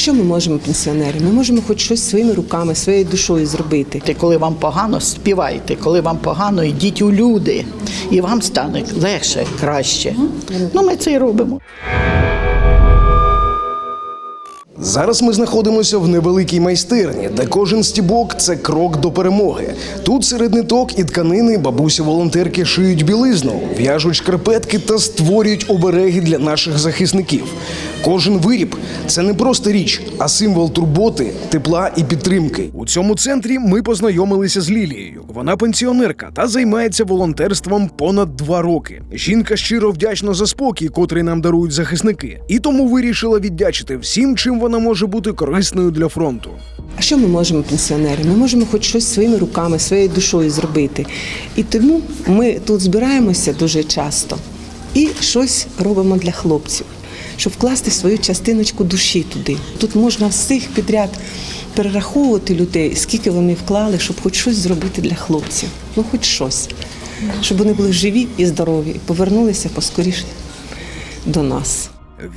що ми можемо, пенсіонери? Ми можемо хоч щось своїми руками, своєю душою зробити. Ти, Коли вам погано, співайте. Коли вам погано, йдіть у люди, і вам стане легше, краще. Ну, ми це і робимо. Зараз ми знаходимося в невеликій майстерні, де кожен стібок це крок до перемоги. Тут серед ниток і тканини бабусі волонтерки шиють білизну, в'яжуть шкарпетки та створюють обереги для наших захисників. Кожен виріб це не просто річ, а символ турботи, тепла і підтримки. У цьому центрі ми познайомилися з Лілією. Вона пенсіонерка та займається волонтерством понад два роки. Жінка щиро вдячна за спокій, котрий нам дарують захисники, і тому вирішила віддячити всім, чим вона може бути корисною для фронту. А що ми можемо, пенсіонери? Ми можемо хоч щось своїми руками, своєю душою зробити. І тому ми тут збираємося дуже часто і щось робимо для хлопців, щоб вкласти свою частиночку душі туди. Тут можна всіх підряд перераховувати людей, скільки вони вклали, щоб хоч щось зробити для хлопців. Ну, хоч щось. Щоб вони були живі і здорові і повернулися поскоріше до нас.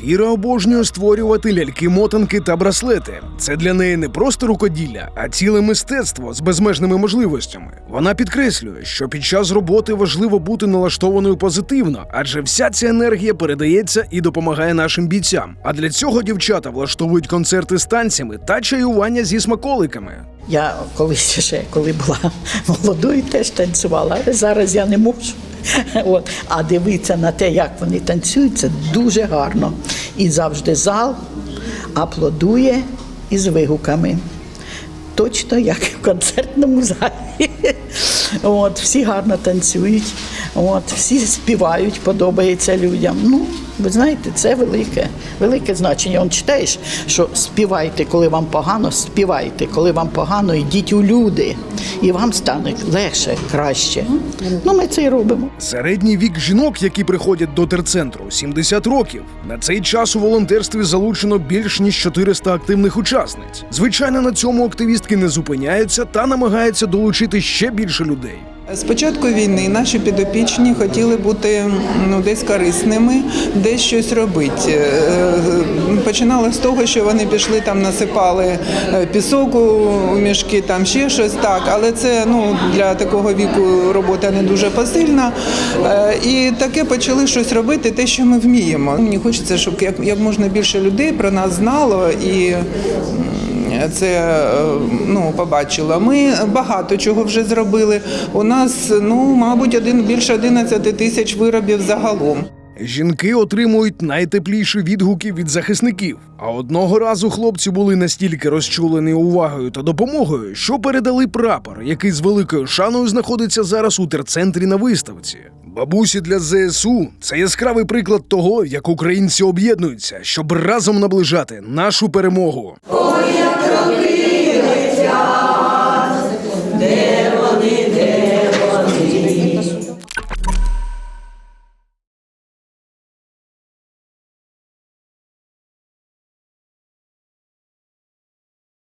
Віра обожнює створювати ляльки-мотанки та браслети. Це для неї не просто рукоділля, а ціле мистецтво з безмежними можливостями. Вона підкреслює, що під час роботи важливо бути налаштованою позитивно, адже вся ця енергія передається і допомагає нашим бійцям. А для цього дівчата влаштовують концерти з танцями та чаювання зі смаколиками. Я колись ще, коли була молодою, теж танцювала, але зараз я не можу. От. А дивитися на те, як вони танцюють, це дуже гарно. І завжди зал аплодує із вигуками. Точно як в концертному залі. От, всі гарно танцюють, от, всі співають, подобається людям. Ну, ви знаєте, це велике, велике значення. Он читаєш, що співайте, коли вам погано, співайте, коли вам погано, йдіть у люди, і вам стане легше, краще. Ну, ми це і робимо. Середній вік жінок, які приходять до терцентру, 70 років. На цей час у волонтерстві залучено більш ніж 400 активних учасниць. Звичайно, на цьому активістки не зупиняються та намагаються долучити ще більше людей. З початку війни наші підопічні хотіли бути ну, десь корисними, десь щось робити. Е, Починали з того, що вони пішли там, насипали е, пісок у мішки, там ще щось так, але це ну, для такого віку робота не дуже посильна. Е, І таке почали щось робити, те, що ми вміємо. Мені хочеться, щоб як, можна більше людей про нас знало і це е, ну, побачила. Ми багато чого вже зробили. У нас, ну, мабуть, один більше 11 тисяч виробів загалом. Жінки отримують найтепліші відгуки від захисників. А одного разу хлопці були настільки розчулені увагою та допомогою, що передали прапор, який з великою шаною знаходиться зараз у терцентрі на виставці. Бабусі для ЗСУ це яскравий приклад того, як українці об'єднуються, щоб разом наближати нашу перемогу. Де